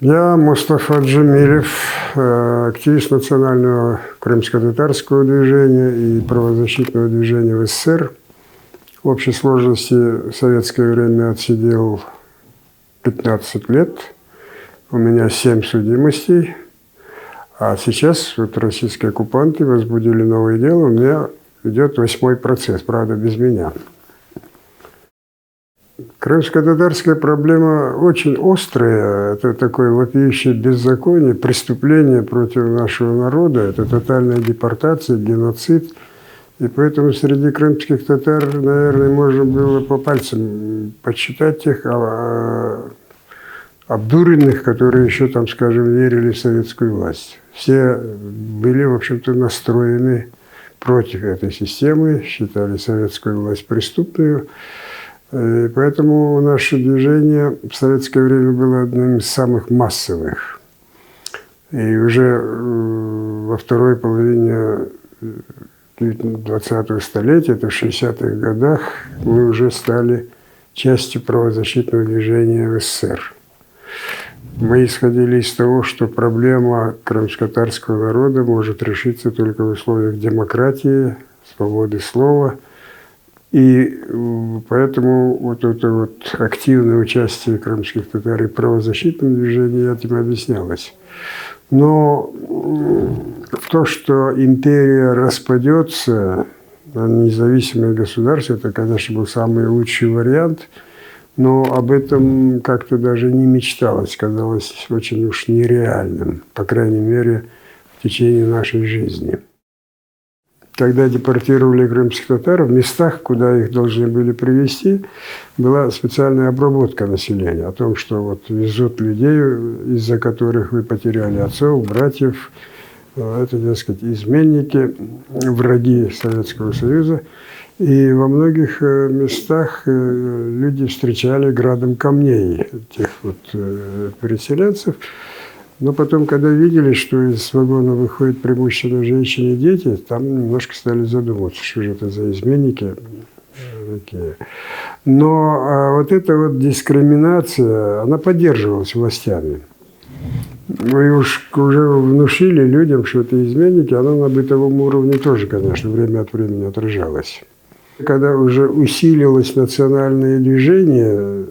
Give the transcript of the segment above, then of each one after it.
Я Мустафа Джамилев, э, активист национального крымско-татарского движения и правозащитного движения в СССР. В общей сложности в советское время отсидел 15 лет. У меня 7 судимостей. А сейчас вот российские оккупанты возбудили новое дело. У меня идет восьмой процесс, правда, без меня. Крымско-татарская проблема очень острая. Это такое вопиющее беззаконие, преступление против нашего народа. Это тотальная депортация, геноцид. И поэтому среди крымских татар, наверное, можно было по пальцам подсчитать тех а, а, обдуренных, которые еще, там, скажем, верили в советскую власть. Все были, в общем-то, настроены против этой системы, считали советскую власть преступную. И поэтому наше движение в советское время было одним из самых массовых. И уже э, во второй половине 20-го столетия, это в 60-х годах, мы уже стали частью правозащитного движения в СССР. Мы исходили из того, что проблема крымско-татарского народа может решиться только в условиях демократии, свободы слова – и поэтому вот это вот активное участие крымских татар и правозащитном движении этим объяснялось. Но то, что империя распадется на независимое государство, это, конечно, был самый лучший вариант, но об этом как-то даже не мечталось, казалось очень уж нереальным, по крайней мере, в течение нашей жизни когда депортировали крымских татар, в местах, куда их должны были привезти, была специальная обработка населения о том, что вот везут людей, из-за которых вы потеряли отцов, братьев, э, это, дескать, изменники, враги Советского Союза. И во многих э, местах э, люди встречали градом камней тех вот переселенцев. Но потом, когда видели, что из вагона выходят преимущественно женщины и дети, там немножко стали задумываться, что же это за изменники такие. Но а вот эта вот дискриминация, она поддерживалась властями. Мы уж уже внушили людям, что это изменники, оно на бытовом уровне тоже, конечно, время от времени отражалось. Когда уже усилилось национальное движение,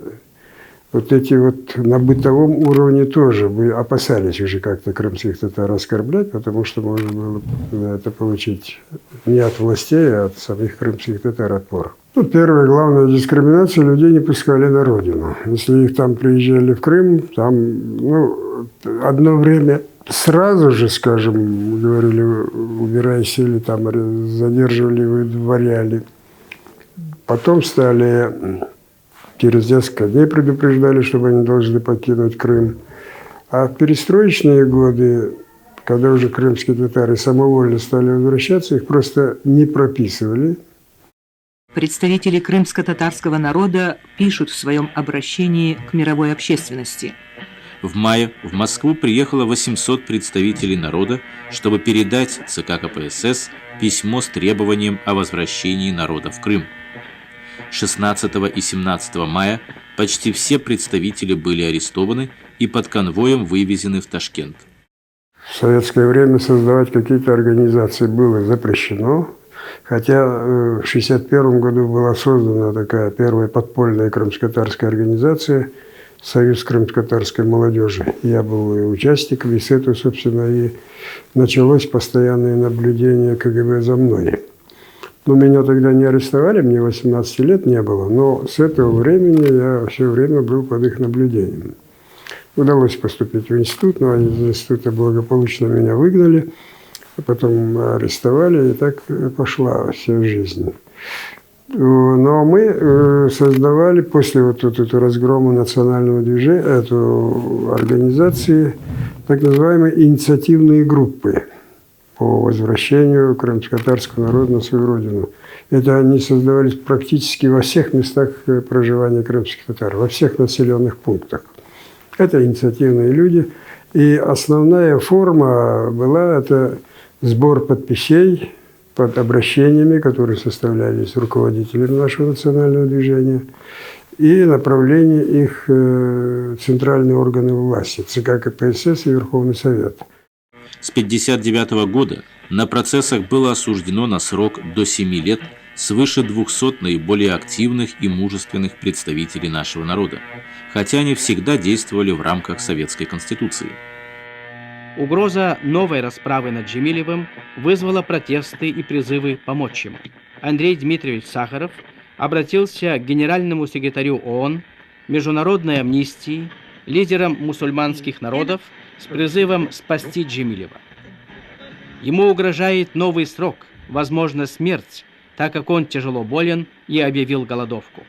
вот эти вот на бытовом уровне тоже мы опасались уже как-то крымских татар оскорблять, потому что можно было это получить не от властей, а от самих крымских татар отпор. Ну, первая главная дискриминация людей не пускали на родину. Если их там приезжали в Крым, там, ну, одно время сразу же, скажем, говорили, убирайся или там задерживали, выдворяли. Потом стали Через несколько дней предупреждали, чтобы они должны покинуть Крым. А в перестроечные годы, когда уже крымские татары самовольно стали возвращаться, их просто не прописывали. Представители крымско-татарского народа пишут в своем обращении к мировой общественности. В мае в Москву приехало 800 представителей народа, чтобы передать ЦК КПСС письмо с требованием о возвращении народа в Крым. 16 и 17 мая почти все представители были арестованы и под конвоем вывезены в Ташкент. В советское время создавать какие-то организации было запрещено, хотя э, в 1961 году была создана такая первая подпольная крымско-татарская организация «Союз крымско-татарской молодежи». Я был участником, и с этого, собственно, и началось постоянное наблюдение КГБ за мной. Но ну, меня тогда не арестовали, мне 18 лет не было, но с этого времени я все время был под их наблюдением. Удалось поступить в институт, но из института благополучно меня выгнали, а потом арестовали, и так пошла вся жизнь. Но мы э, создавали после вот, этого разгрома национального движения, эту организации, так называемые инициативные группы по возвращению крымско-татарского народа на свою родину. Это они создавались практически во всех местах э, проживания крымских татар, во всех населенных пунктах. Это инициативные люди. И основная форма была это сбор подписей под обращениями, которые составлялись руководителями нашего национального движения. и направление их э, центральные органы власти, ЦК КПСС и Верховный Совет. С 1959 года на процессах было осуждено на срок до 7 лет свыше 200 наиболее активных и мужественных представителей нашего народа, хотя они всегда действовали в рамках Советской Конституции. Угроза новой расправы над Джемилевым вызвала протесты и призывы помочь ему. Андрей Дмитриевич Сахаров обратился к генеральному секретарю ООН, Международной амнистии, лидерам мусульманских народов с призывом спасти Джемилева. Ему угрожает новый срок, возможно, смерть, так как он тяжело болен и объявил голодовку.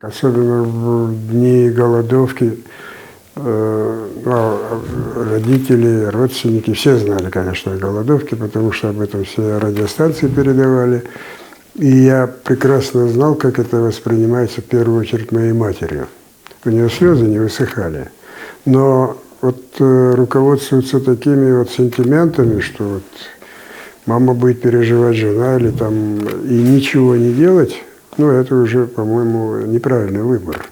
Особенно в дни голодовки э, ну, родители, родственники, все знали, конечно, о голодовке, потому что об этом все радиостанции передавали. И я прекрасно знал, как это воспринимается в первую очередь моей матерью. У нее слезы не высыхали. Но вот э, руководствуются такими вот сентиментами, что вот мама будет переживать жена или там и ничего не делать, ну это уже, по-моему, неправильный выбор.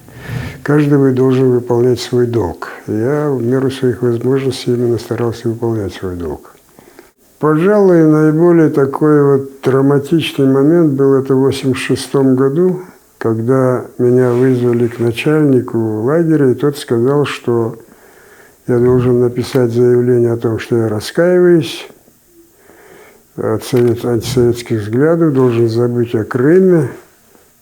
Каждый должен выполнять свой долг. Я в меру своих возможностей именно старался выполнять свой долг. Пожалуй, наиболее такой вот драматичный момент был это в 86 году, когда меня вызвали к начальнику лагеря, и тот сказал, что я должен написать заявление о том, что я раскаиваюсь от совет, антисоветских взглядов, должен забыть о Крыме.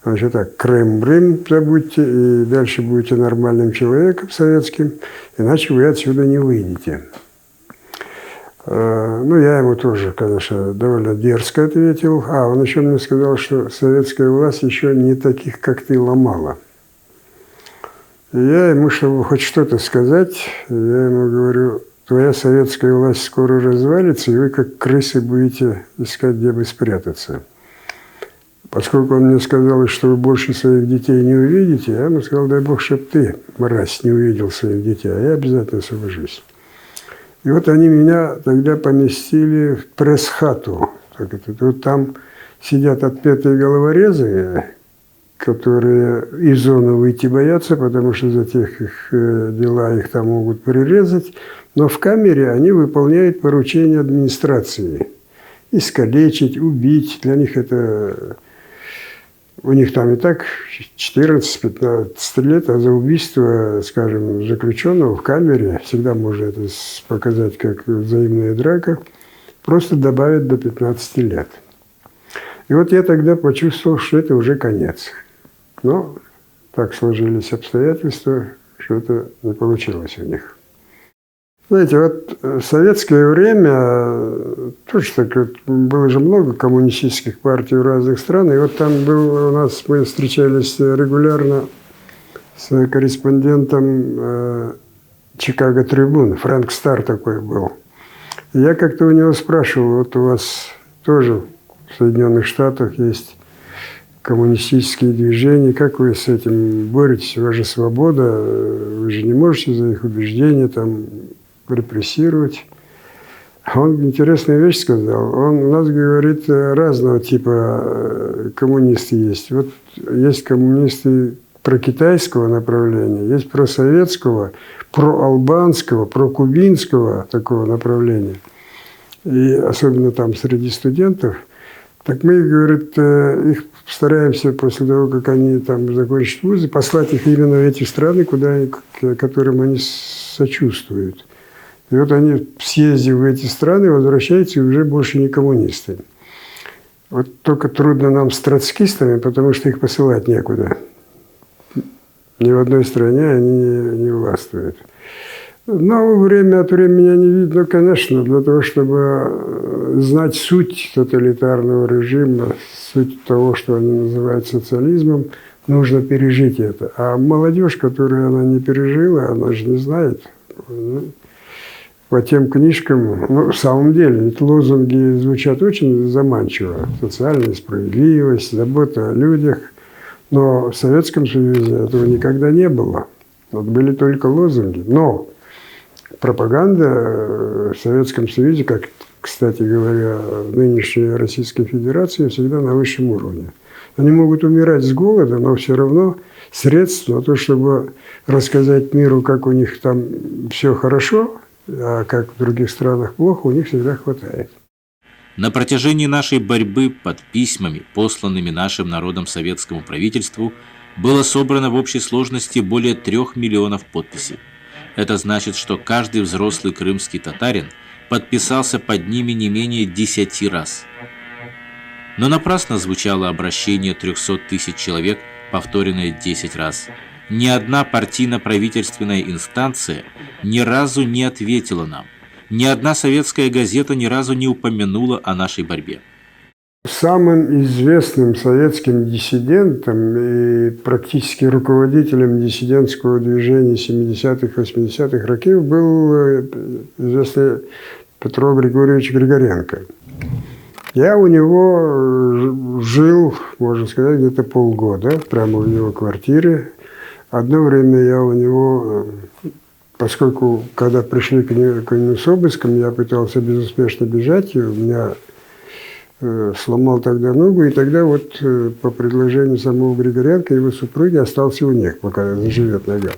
Значит так, Крым-Брым забудьте, и дальше будете нормальным человеком советским, иначе вы отсюда не выйдете. А, ну, я ему тоже, конечно, довольно дерзко ответил. А, он еще мне сказал, что советская власть еще не таких, как ты, ломала. Я ему, чтобы хоть что-то сказать, я ему говорю, твоя советская власть скоро развалится, и вы как крысы будете искать, где бы спрятаться. Поскольку он мне сказал, что вы больше своих детей не увидите, я ему сказал, дай Бог, чтобы ты, мразь, не увидел своих детей, а я обязательно освобожусь. И вот они меня тогда поместили в пресс-хату. Вот там сидят отпетые головорезы, которые из зоны выйти боятся, потому что за тех их э, дела их там могут прирезать. Но в камере они выполняют поручения администрации. Искалечить, убить. Для них это... У них там и так 14-15 лет, а за убийство, скажем, заключенного в камере, всегда можно это показать как взаимная драка, просто добавят до 15 лет. И вот я тогда почувствовал, что это уже конец. Но так сложились обстоятельства, что это не получилось у них. Знаете, вот в советское время э, тоже так вот, было же много коммунистических партий в разных странах. И вот там был у нас, мы встречались регулярно с корреспондентом э, Чикаго Трибун, Фрэнк Стар такой был. Я как-то у него спрашивал, вот у вас тоже в Соединенных Штатах есть коммунистические движения, как вы с этим боретесь? У вас же свобода, вы же не можете за их убеждения там репрессировать. Он интересную вещь сказал. Он у нас говорит разного типа э, коммунисты есть. Вот есть коммунисты прокитайского направления, есть просоветского, проалбанского, прокубинского такого направления. И особенно там среди студентов. Так мы, говорит, э, их стараемся после того, как они там закончат вузы, послать их именно в эти страны, куда, которым они сочувствуют. И вот они, съездив в эти страны, возвращаются и уже больше не коммунисты. Вот только трудно нам с троцкистами, потому что их посылать некуда. Ни в одной стране они не, не властвуют. Но время от времени не видно, конечно, для того, чтобы э, знать суть тоталитарного режима, суть того, что они называют социализмом, нужно пережить это. А молодежь, которая она не пережила, она же не знает. Ну, по тем книжкам, ну, в самом деле, ведь лозунги звучат очень заманчиво. Социальная справедливость, забота о людях. Но в Советском Союзе этого никогда не было. Вот были только лозунги. Но пропаганда в Советском Союзе, как, кстати говоря, нынешней Российской Федерации, всегда на высшем уровне. Они могут умирать с голода, но все равно средств на то, чтобы рассказать миру, как у них там все хорошо, а как в других странах плохо, у них всегда хватает. На протяжении нашей борьбы под письмами, посланными нашим народом советскому правительству, было собрано в общей сложности более трех миллионов подписей. Это значит, что каждый взрослый крымский татарин подписался под ними не менее десяти раз. Но напрасно звучало обращение 300 тысяч человек, повторенное 10 раз. Ни одна партийно-правительственная инстанция ни разу не ответила нам. Ни одна советская газета ни разу не упомянула о нашей борьбе. Самым известным советским диссидентом и практически руководителем диссидентского движения 70-х, 80-х років был э, известный Петро Григорьевич Григоренко. Я у него жил, можно сказать, где-то полгода, прямо у него квартире. Одно время я у него э, поскольку когда пришли к нему, к нему с обыском, я пытался безуспешно бежать, и у меня сломал тогда ногу, и тогда вот э, по предложению самого Григоренко его супруги остался у них, пока заживет нога.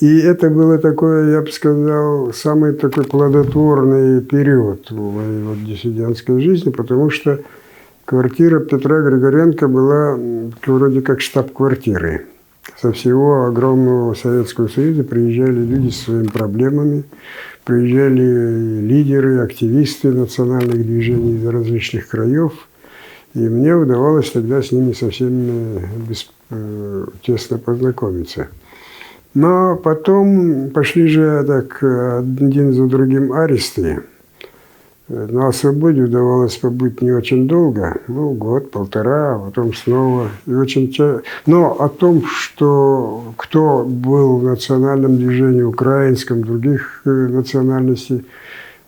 И это было такое, я бы сказал, самый такой плодотворный период в моей вот диссидентской жизни, потому что квартира Петра Григоренко была вроде как штаб-квартирой со всего огромного Советского Союза приезжали люди со своими проблемами, приезжали лидеры, активисты национальных движений из различных краев. И мне удавалось тогда с ними совсем без, э, тесно познакомиться. Но потом пошли же так один за другим аресты. На свободе удавалось побыть не очень долго, ну, год, полтора, а потом снова. И очень ча... Но о том, что кто был в национальном движении украинском, других э, национальностей,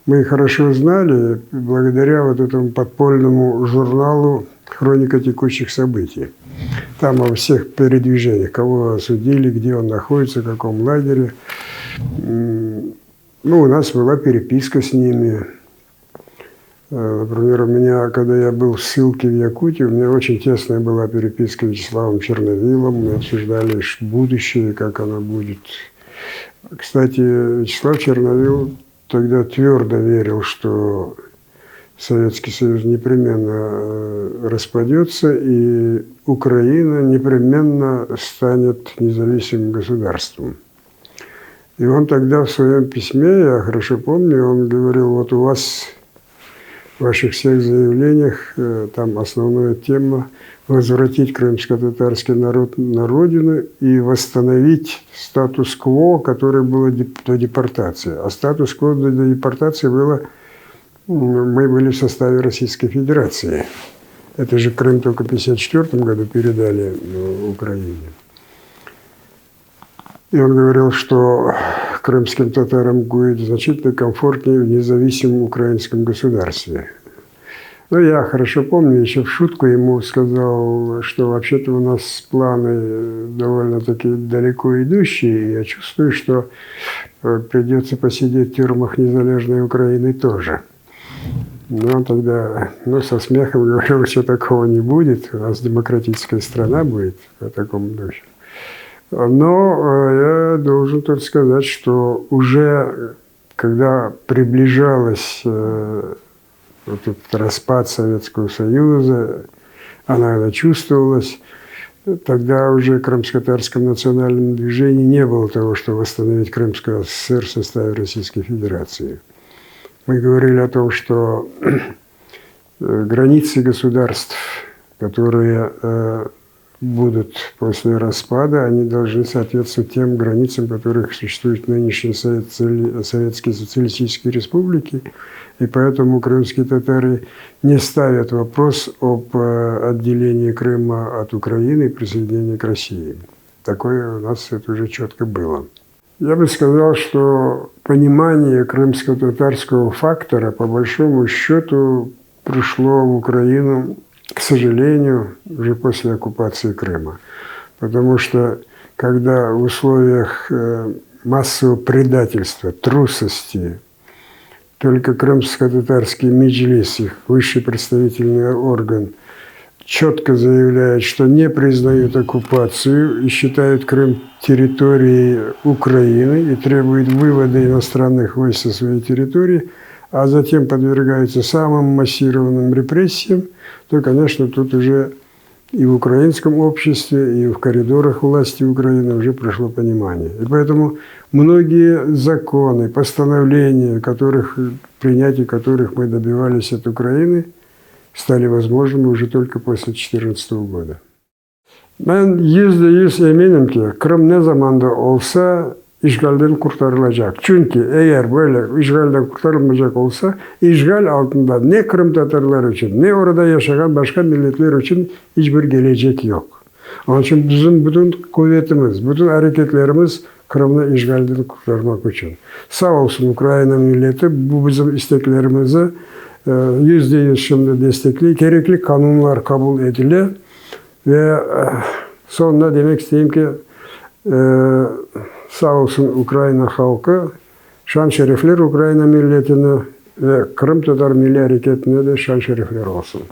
мы хорошо знали благодаря вот этому подпольному журналу «Хроника текущих событий». Там о всех передвижениях, кого осудили, где он находится, в каком лагере. Ну, у нас была переписка с ними, например, у меня, когда я был в ссылке в Якутии, у меня очень тесная была переписка с Вячеславом Черновилом. Мы обсуждали будущее, как оно будет. Кстати, Вячеслав Черновил тогда твердо верил, что Советский Союз непременно э, распадется, и Украина непременно станет независимым государством. И он тогда в своем письме, я хорошо помню, он говорил, вот у вас в ваших всех заявлениях э, там основная тема возвратить крымско-татарский народ на родину и восстановить статус-кво, который был до депортации. А статус-кво до депортации было, мы были в составе Российской Федерации. Это же Крым только в 1954 году передали э, Украине. И он говорил, что крымским татарам будет значительно комфортнее в независимом украинском государстве. Но я хорошо помню, еще в шутку ему сказал, что вообще-то у нас планы довольно-таки далеко идущие, и я чувствую, что э, придется посидеть в тюрьмах незалежной Украины тоже. Но он тогда ну, со смехом говорил, что такого не будет, у нас демократическая страна будет в таком духе. Но э, я должен тут сказать, что уже когда приближалась э, вот этот распад Советского Союза, она, она чувствовалась, тогда уже Крымско-Татарском национальном движении не было того, что восстановить Крымскую ССР в составе Российской Федерации. Мы говорили о том, что э, границы государств, которые будут после распада, они должны соответствовать тем границам, которых существуют в нынешней Советские Социалистические Республики. И поэтому крымские татары не ставят вопрос об э, отделении Крыма от Украины и присоединении к России. Такое у нас это уже четко было. Я бы сказал, что понимание крымско-татарского фактора, по большому счету, пришло в Украину к сожалению, уже после оккупации Крыма. Потому что когда в условиях э, массового предательства, трусости, только крымско-татарский меджлис, их высший представительный орган, четко заявляют, что не признают оккупацию и считают Крым территорией Украины и требуют вывода иностранных войск со своей территории, а затем подвергаются самым массированным репрессиям, то, конечно, тут уже и в украинском обществе, и в коридорах власти Украины уже прошло понимание. И поэтому многие законы, постановления, которых, принятия которых мы добивались от Украины, стали возможными уже только после 2014 года. Ben yüzde yüz eminim ki Kırım ne zamanda olsa işgalden kurtarılacak. Çünkü eğer böyle işgalden kurtarılmayacak olsa işgal altında ne Kırım Tatarları için ne orada yaşayan başka milletler için hiçbir gelecek yok. Onun için bizim bütün kuvvetimiz, bütün hareketlerimiz Kırım'ı işgalden kurtarmak için. Sağ olsun Ukrayna milleti bu bizim isteklerimizi e, yüzde yüz şimdi destekliyor. Gerekli kanunlar kabul ediliyor. Ve eh, sonunda demek isteyeyim ki сау украина халқы шан шәрифлер украина милләтенә вә э, қырым татар милли әрекетіне де шан шәрифлер болсын